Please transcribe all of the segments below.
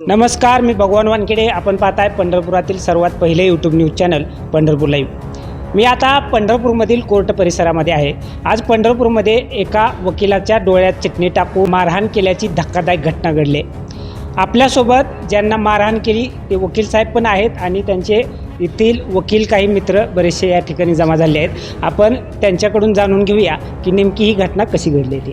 नमस्कार मी भगवान वानखेडे. आपण पाहताय पंढरपुरातील सर्वात पहिले YouTube news channel Pandharpur live मी आता पंढरपूरमधील कोर्ट परिसरामध्ये आहे. आज पंढरपूरमध्ये एका वकिलाच्या डोळ्यात चटणी टाकू मारहाण केल्याची धक्कादायक घटना घडली. आपल्यासोबत ज्यांना मारहाण केली ते वकील साहेब पण आहेत आणि त्यांचे येथील वकील काही मित्र बरेचसे या ठिकाणी जमा झाले आहेत. आपण त्यांच्याकडून जाणून घेऊया की नेमकी ही घटना कशी घडली ती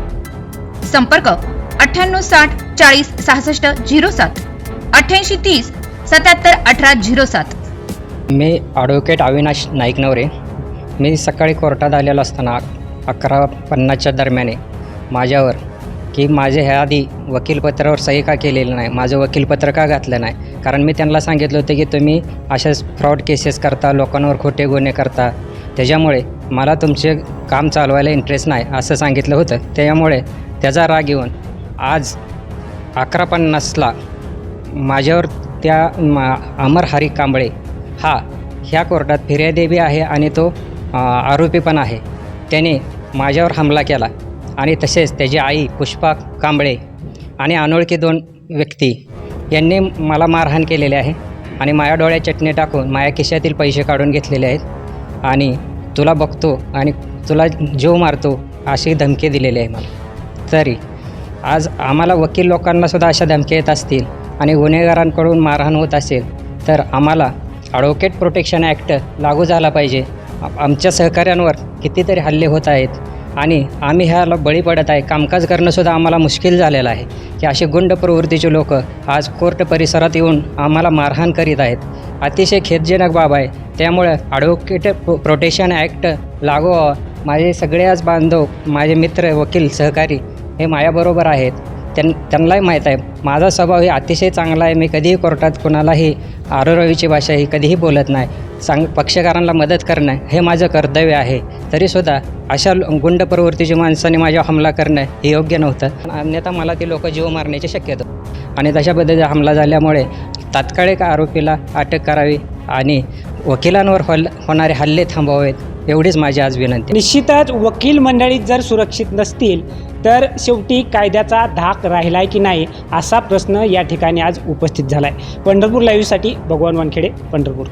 संपर्क अठ्ठ्याण्णव साठ चाळीस सहासष्ट झिरो सात. अठ्ठ्याऐंशी तीस सत्याहत्तर अठरा झिरो सात. मी ॲडव्होकेट अविनाश नाईकनवरे. मी सकाळी कोर्टात आलेलो असताना अकरा पन्नासच्या दरम्याने माझ्यावर की माझे ह्या आधी वकीलपत्रावर सही का केलेलं नाही माझं वकीलपत्र का घातलं नाही? कारण मी त्यांना सांगितलं होतं की तुम्ही अशाच फ्रॉड केसेस करता लोकांवर खोटे गुन्हे करता. त्याच्यामुळे मला तुमचे काम चालवायला इंटरेस्ट नाही असं सांगितलं होतं. त्याच्यामुळे त्याचा राग येऊन आज अकरा पन्नासला माझ्यावर त्या मा अमर हरी कांबळे हा ह्या कोर्टात फिर्यादेवी आहे आणि तो आरोपी पण आहे. त्याने माझ्यावर हमला केला आणि तसेच त्याची आई पुष्पा कांबळे आणि अनोळखी दोन व्यक्ती यांनी मला मारहाण केलेले आहे आणि माझ्या डोळ्यात चटणी टाकून माझ्या खिशातील पैसे काढून घेतलेले आहेत. आणि तुला बघतो आणि तुला जीव मारतो अशी धमकी दिलेली आहे मला. तरी आज आम्हाला वकील लोकांनासुद्धा अशा धमक्या येत असतील आणि गुन्हेगारांकडून मारहाण होत असेल तर आम्हाला ॲडव्होकेट प्रोटेक्शन ॲक्ट लागू झाला पाहिजे. आमच्या सहकाऱ्यांवर कितीतरी हल्ले होत आहेत आणि आम्ही ह्याला बळी पडत आहे. कामकाज करणंसुद्धा आम्हाला मुश्किल झालेलं आहे. की असे गुंड प्रवृत्तीचे लोक आज कोर्ट परिसरात येऊन आम्हाला मारहाण करीत आहेत. अतिशय खेदजनक बाब आहे. त्यामुळे ॲडव्होकेट प्रोटेशन प्रोटेक्शन ॲक्ट लागू व्हावं. माझे सगळेच बांधव माझे मित्र वकील सहकारी हे माझ्याबरोबर आहेत. त्यां त्यांनाही माहीत आहे. माझा स्वभाव हे अतिशय चांगला आहे. मी कधीही कोर्टात कोणालाही आरोरवीची भाषा ही कधीही बोलत नाही. चांग पक्षकारांना मदत करणं हे माझं कर्तव्य आहे. तरीसुद्धा अशा लो- गुंड प्रवृत्तीच्या माणसाने माझ्यावर हमला करणं हे योग्य नव्हतं. अन्यथा मला ते लोक जीव मारण्याची शक्यता आणि तशा पद्धतीचा हमला झाल्यामुळे तात्काळिक आरोपीला अटक करावी आणि वकिलांवर हल होणारे हल्ले थांबवावेत एवढीच माझी आज विनंती निश्चितच वकील मंडळी जर सुरक्षित नसतील तर शेवटी कायद्याचा धाक राहिलाय की नाही असा प्रश्न या ठिकाणी आज उपस्थित झाला आहे पंढरपूर लाईव्हसाठी भगवान वानखेडे पंढरपूर.